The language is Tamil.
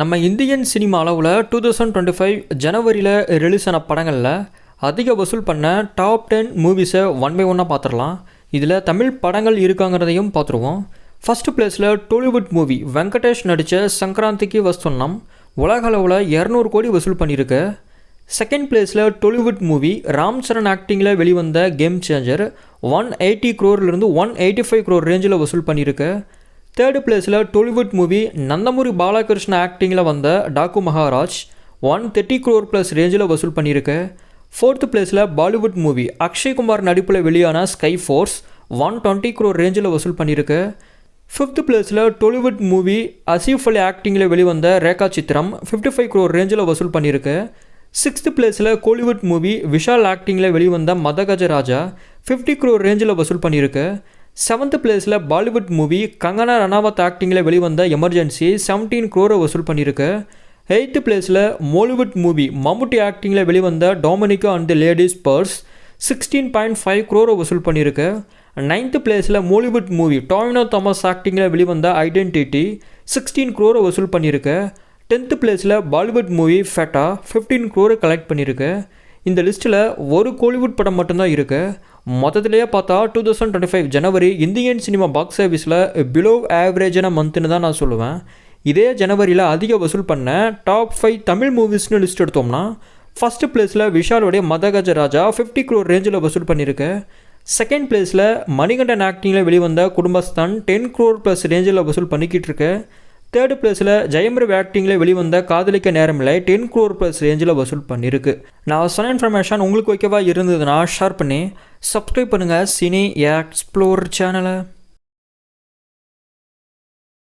நம்ம இந்தியன் சினிமா அளவில் டூ தௌசண்ட் டுவெண்ட்டி ஃபைவ் ஜனவரியில் ரிலீஸ் ஆன படங்களில் அதிக வசூல் பண்ண டாப் டென் மூவிஸை ஒன் பை ஒன்னாக பார்த்துடலாம். இதில் தமிழ் படங்கள் இருக்காங்கிறதையும் பார்த்துருவோம். ஃபர்ஸ்ட் பிளேஸில் டோலிவுட் மூவி வெங்கடேஷ் நடித்த சங்கராந்திக்கு வஸ்துண்ணம் உலக அளவில் இரநூறு கோடி வசூல் பண்ணியிருக்கு. செகண்ட் பிளேஸில் டொலிவுட் மூவி ராம் சரண் ஆக்டிங்கில் வெளிவந்த கேம் சேஞ்சர் ஒன் எயிட்டி க்ரோர்லேருந்து ஒன் எயிட்டி ஃபைவ் க்ரோர் ரேஞ்சில் வசூல் பண்ணியிருக்கு. தேர்டு பிளேஸில் டொலிவுட் மூவி நந்தமுரி பாலகிருஷ்ண ஆக்டிங்கில் வந்த Daaku Maharaj one thirty crore plus ரேஞ்சில் வசூல் பண்ணியிருக்கு. ஃபோர்த்து பிளேஸில் பாலிவுட் மூவி அக்ஷய்குமார் நடிப்பில் வெளியான Sky Force one twenty crore ரேஞ்சில் வசூல் பண்ணியிருக்கு. ஃபிஃப்த்து பிளேஸில் டொலிவுட் மூவி அசீஃப் அலி ஆக்டிங்கில் வெளிவந்த ரேகா சித்திரம் ஃபிஃப்டி ஃபைவ் க்ரோர் ரேஞ்சில் வசூல் பண்ணியிருக்கு. சிக்ஸ்த்து பிளேஸில் கோலிவுட் மூவி விஷால் ஆக்டிங்கில் வெளிவந்த மதகஜ ராஜா ஃபிஃப்டி க்ரோர் ரேஞ்சில் வசூல் பண்ணியிருக்கு. செவன்த் பிளேஸில் பாலிவுட் மூவி கங்கனா ரனாவத் ஆக்டிங்கில் வெளிவந்த எமர்ஜென்சி செவன்டீன் குரோரை வசூல் பண்ணியிருக்கு எயித்து பிளேஸில் மோலிவுட் மூவி மம்முட்டி ஆக்டிங்கில் வெளிவந்த Dominic and the ladies purse sixteen point five குரோரை வசூல் பண்ணியிருக்கு நைன்த்து பிளேஸில் மோலிவுட் மூவி டாமினோ தாமஸ் ஆக்டிங்கில் வெளிவந்த ஐடென்டிட்டி சிக்ஸ்டீன் குரோரை வசூல் பண்ணியிருக்கு டென்த்து பிளேஸில் பாலிவுட் மூவி ஃபெட்டா ஃபிஃப்டீன் குரோரை கலெக்ட் பண்ணியிருக்கு இந்த லிஸ்ட்டில் ஒரு கோலிவுட் படம் மட்டும்தான் இருக்குது மொத்தத்திலேயே பார்த்தா டூ தௌசண்ட் டுவெண்ட்டி ஃபைவ் ஜனவரி இந்தியன் சினிமா பாக்ஸ் ஆஃபீஸில் பிலோ ஆவரேஜான மந்த்னு தான் நான் சொல்லுவேன். இதே ஜனவரியில் அதிக வசூல் பண்ண டாப் ஃபைவ் தமிழ் மூவிஸ்னு லிஸ்ட் எடுத்தோம்னா ஃபஸ்ட்டு பிளேஸில் விஷாலுடைய மதகஜ ராஜா ஃபிஃப்டி க்ரோர் ரேஞ்சில் வசூல் பண்ணியிருக்கு செகண்ட் பிளேஸில் மணிகண்டன் ஆக்டிங்கில் வெளிவந்த குடும்பஸ்தான் டென் க்ரோர் ப்ளஸ் ரேஞ்சில் வசூல் பண்ணிக்கிட்டு இருக்கு. தேர்டு பிளேஸில் ஜெயம்பர் ஆக்டிங்கில் வெளிவந்த காதலிக்க நேரமில்லை டென் குரோர் ப்ளஸ் ரேஞ்சில் வசூல் பண்ணியிருக்கு நான் சொன்ன இன்ஃபர்மேஷன் உங்களுக்கு ஓகேவா இருந்ததுன்னா ஷேர் பண்ணி சப்ஸ்கிரைப் பண்ணுங்கள் சினி எக்ஸ்ப்ளோர் சேனலை